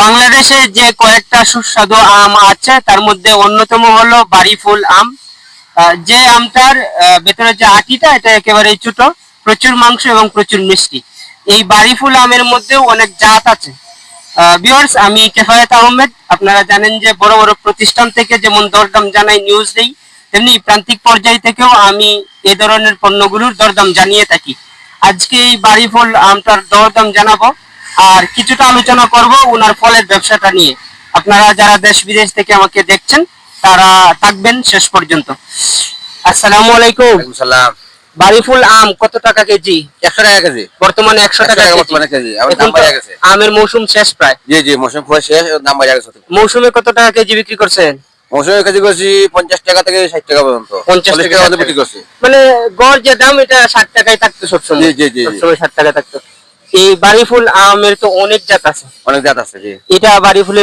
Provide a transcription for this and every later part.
বাংলাদেশে যে কয়েকটা সুস্বাদু আম আছে, তার মধ্যে অন্যতম হলো বাড়ি ফুল আম যে আমটার ভেতরে যে আটিটা, এটা একেবারেই ছোট, প্রচুর মাংস এবং প্রচুর মিষ্টি। এই বাড়ি ফুল আমের মধ্যেও অনেক জাত আছে। ভিউয়ার্স আমি কেফায়েত আহমেদ। আপনারা জানেন যে বড় বড় প্রতিষ্ঠান থেকে যেমন দরদাম জানাই নিউজ দেই, তেমনি প্রান্তিক পর্যায় থেকেও আমি এ ধরনের পণ্যগুলোর দরদাম জানিয়ে থাকি। আজকে এই বাড়ি ফুল আমটার দরদাম জানাব। আর কিছুটা আলোচনা করব ওনার ফলের ব্যবসাটা নিয়ে। আপনারা যারা দেশ বিদেশ থেকে আমাকে দেখছেন তারা থাকবেন শেষ পর্যন্ত। আসসালামু আলাইকুম। সালাম। বাড়ি আম কত টাকা কেজি? একশো টাকা কেজি। বর্তমানে একশো 100 টাকা। বর্তমানে কেজি। আমের মৌসুম শেষ প্রায়। জি জি মৌসুম শেষ দাম বাজার গেছে মৌসুমে কত টাকা কেজি বিক্রি করছেন? মৌসুমে কেজি করছি পঞ্চাশ টাকা থেকে ষাট টাকা পর্যন্ত। 50 টাকা 60 বিক্রি করছি। মানে গড় যে দাম এটা ষাট টাকায় থাকতো সবসময়। জি, জি, জি, জি। সবসময় ষাট টাকা থাকতো। এই ফুল আমের তো অনেক জাত আছে। অনেক জাত আছে জি। এটা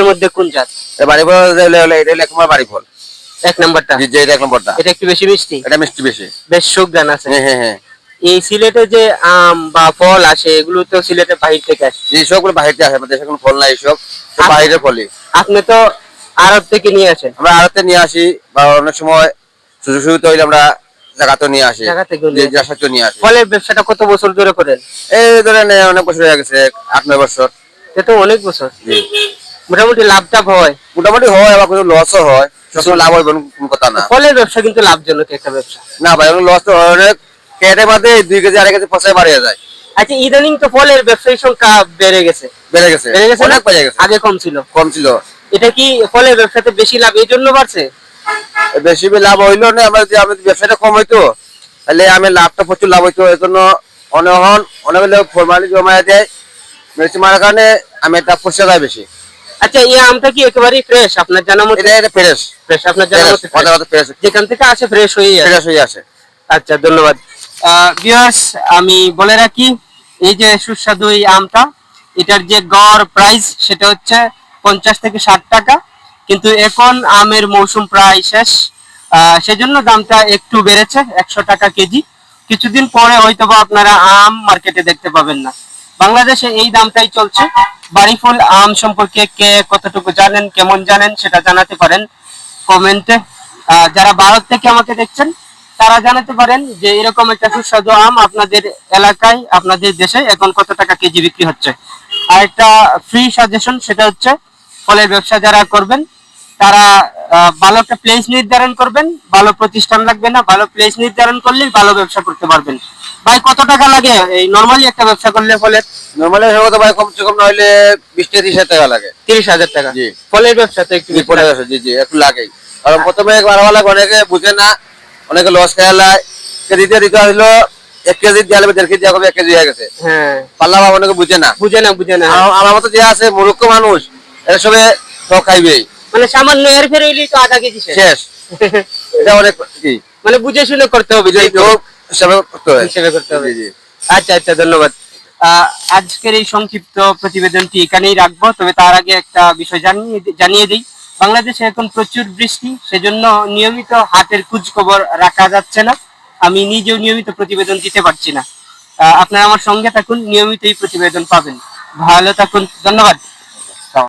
মধ্যে কোন জাত? ফল এটা হলো একমার বাড়ি ফল। এক নাম্বারটা? জি জি এটা এক নম্বরটা। এটা একটু বেশি মিষ্টি? এটা মিষ্টি বেশি। বেশ সুগ্রান আছে। হ্যাঁ হ্যাঁ হ্যাঁ। এই সিলেটে যে আম বা ফল আসে এগুলো তো সিলেটের বাহির থেকে আসে। যে সবগুলো বাহিরতে আসে আমাদের ফল নাই সব সব বাইরের ফলই। আপনি তো আরব থেকে নিয়ে আসেন? আমরা আড়তে নিয়ে আসি বা অনেক সময় সুযোগ সুবিধা হইলে আমরা জায়গাতে নিয়ে আসি জায়গা থেকেও নিয়ে আসি। ফলের ব্যবসাটা কত বছর ধরে করেন? এই ধরেন অনেক বছর হয়ে গেছে আট নয় বছর। এটা তো অনেক বছর। জি। মোটামুটি লাভ টাভ হয়। মোটামুটি হয় আবার কোনো লসও হয়। সবসময় লাভ হয় কোনো কথা না। ফলের ব্যবসা কিন্তু লাভজনক একটা ব্যবসা। না ভাই লস তো হয় অনেক কেটে বাদে দুই কেজি আড়াই কেজি ফসাই বাড়িয়ে যায়। আচ্ছা ইদানিং তো ফলের ব্যবসায়ী সংখ্যা বেড়ে গেছে। বেড়ে গেছে। বেড়ে গেছে অনেক বেড়ে গেছে। আগে কম ছিল। কম ছিল। এটা কি ফলের ব্যবসাতে বেশি লাভ এই জন্য বাড়ছে? বেশি লাভ হইল না আমরা যদি আমাদের ব্যবসাটা কম হইতো তাহলে আমি লাভটা প্রচুর লাভ হইতো। এই জন্য অনেক অনেক হলে ফরমালি জমা দেয়। মেডিসিন মারার কারণে আমি এটা পয়সা যায় বেশি। আচ্ছা এই আমটা কি একেবারেই ফ্রেশ আপনার জানা মতে এটা এটা ফ্রেশ ফ্রেশ আপনার জানা মতে ফ্রেশ যেখান থেকে আসে ফ্রেশ হয়ে যায় ফ্রেশ হয়ে আসে। আচ্ছা ধন্যবাদ। ভিউয়ার্স আমি বলে রাখি এই যে সুস্বাদু এই আমটা এটার যে গড় প্রাইস সেটা হচ্ছে পঞ্চাশ থেকে ষাট টাকা। কিন্তু এখন আমের মৌসুম প্রায় শেষ সেজন্য দামটা একটু বেড়েছে, একশো টাকা কেজি। কিছুদিন পরে হয়তোবা আপনারা আম মার্কেটে দেখতে পাবেন না। বাংলাদেশে এই দামটাই চলছে। বাড়িফুল আম সম্পর্কে কে কতটুকু জানেন, কেমন জানেন, সেটা জানাতে পারেন কমেন্টে। যারা ভারত থেকে আমাকে দেখছেন, তারা জানাতে পারেন যে এরকম একটা সুস্বাদু আম আপনাদের এলাকায়, আপনাদের দেশে এখন কত টাকা কেজি বিক্রি হচ্ছে। আর একটা ফ্রি সাজেশন সেটা হচ্ছে ফলের ব্যবসা যারা করবেন তারা ভালো একটা প্লেস নির্ধারণ করবেন ভালো প্রতিষ্ঠান লাগবে না ভালো প্লেস নির্ধারণ করলে ভালো ব্যবসা করতে পারবেন। ভাই কত টাকা লাগে? এই নর্মালি একটা ব্যবসা করলে ফলে নর্মালি হয়তো ভাই কমসে কম নইলে বিশ থেকে ত্রিশ হাজার টাকা লাগে। তিরিশ হাজার টাকা? জি। ফলের ব্যবসা তো একটু জি পড়ে গেছে জি জি একটু লাগেই। কারণ প্রথমে বাড়াবা লাগে অনেকে বুঝে না অনেকে লস খেয়ে লায় দিতে এক কেজি দিয়ে দেড় কেজি এখন এক কেজি হয়ে গেছে। হ্যাঁ। পাল্লা বাবা অনেকে বুঝে না। বুঝে না বুঝে না। আমার মতো যে আছে মূর্খ মানুষ এর সব খাইবেই। মানে সামান্য এর ফের হইলেই তো আধা কেজি শেষ। এটা অনেক জি। মানে বুঝে শুনে করতে হবে কেউ হিসাবে করতে হবে। আচ্ছা আচ্ছা ধন্যবাদ। আজকের এই সংক্ষিপ্ত প্রতিবেদনটি এখানেই রাখব তবে তার আগে একটা বিষয় জানিয়ে জানিয়ে দিই। বাংলাদেশে এখন প্রচুর বৃষ্টি সেজন্য নিয়মিত হাতের খোঁজ খবর রাখা যাচ্ছে না। আমি নিজেও নিয়মিত প্রতিবেদন দিতে পারছি না। আহ, আপনারা আমার সঙ্গে থাকুন নিয়মিত এই প্রতিবেদন পাবেন। ভালো থাকুন ধন্যবাদ।